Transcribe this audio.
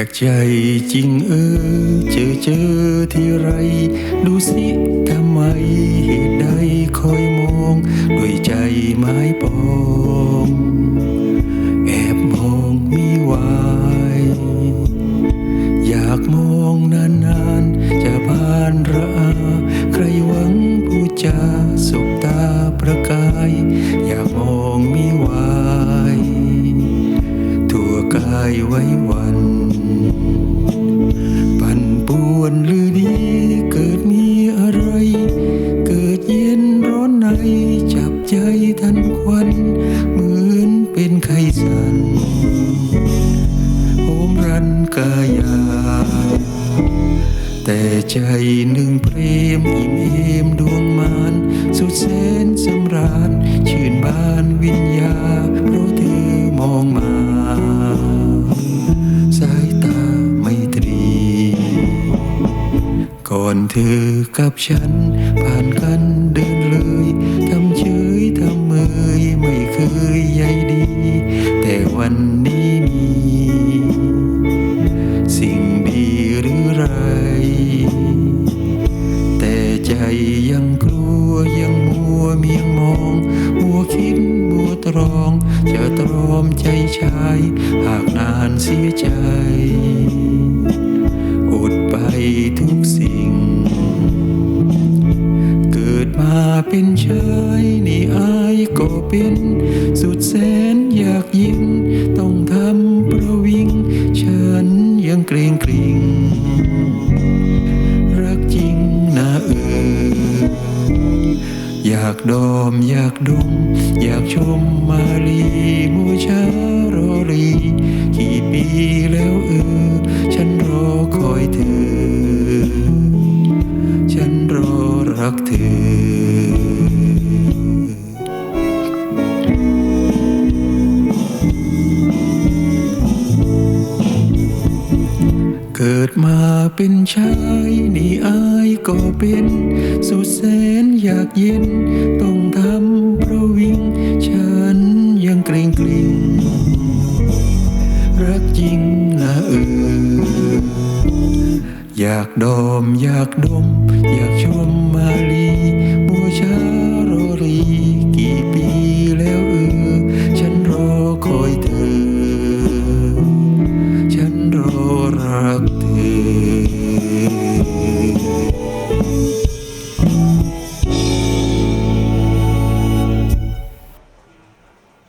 แปลกใจจริงเออ เจอเจอที่ไร ดูสิทำไมเหตุใดคอยมอง ด้วยใจไม้ปองแอบมองมีวายอยากมองนานๆ จะผ่านระอา ใครหวังผู้จาสบตาประกาย อยากมองมีวายทั่วกายไว้วัน จับใจทันควัน เหมือนเป็นไข้สันโหมรันกายา แต่ใจหนึ่งเพรมอิ่มเอมดวงมานสุดแสนสำราญ ชื่นบานวิญญาเพราะเธอมองมาสายตาไม่ตรี ก่อนเธอกับฉันผ่านกันเดิน เมียงมองมัวคิดมัวตรอง จะตรอมใจชาย หากนานเสียใจอดไปทุกสิ่ง เกิดมาเป็นชายนี่อายก็เป็น สุดแสนอยากยิ้มต้องทำประ ดอมอยากดม อยากชมมาลีมูชารอรี กี่ปีแล้วเออ ฉันรอคอยเธอ ฉันรอรักเธอ ดมาเป็นชายนี่อายก็เป็น สุดแสนอยากเย็น ต้องทำประวิงฉันยังเกรงกลิ่งรักจริงนะเออ อยากดอมอยากดม อยากชมมาลีบัวชา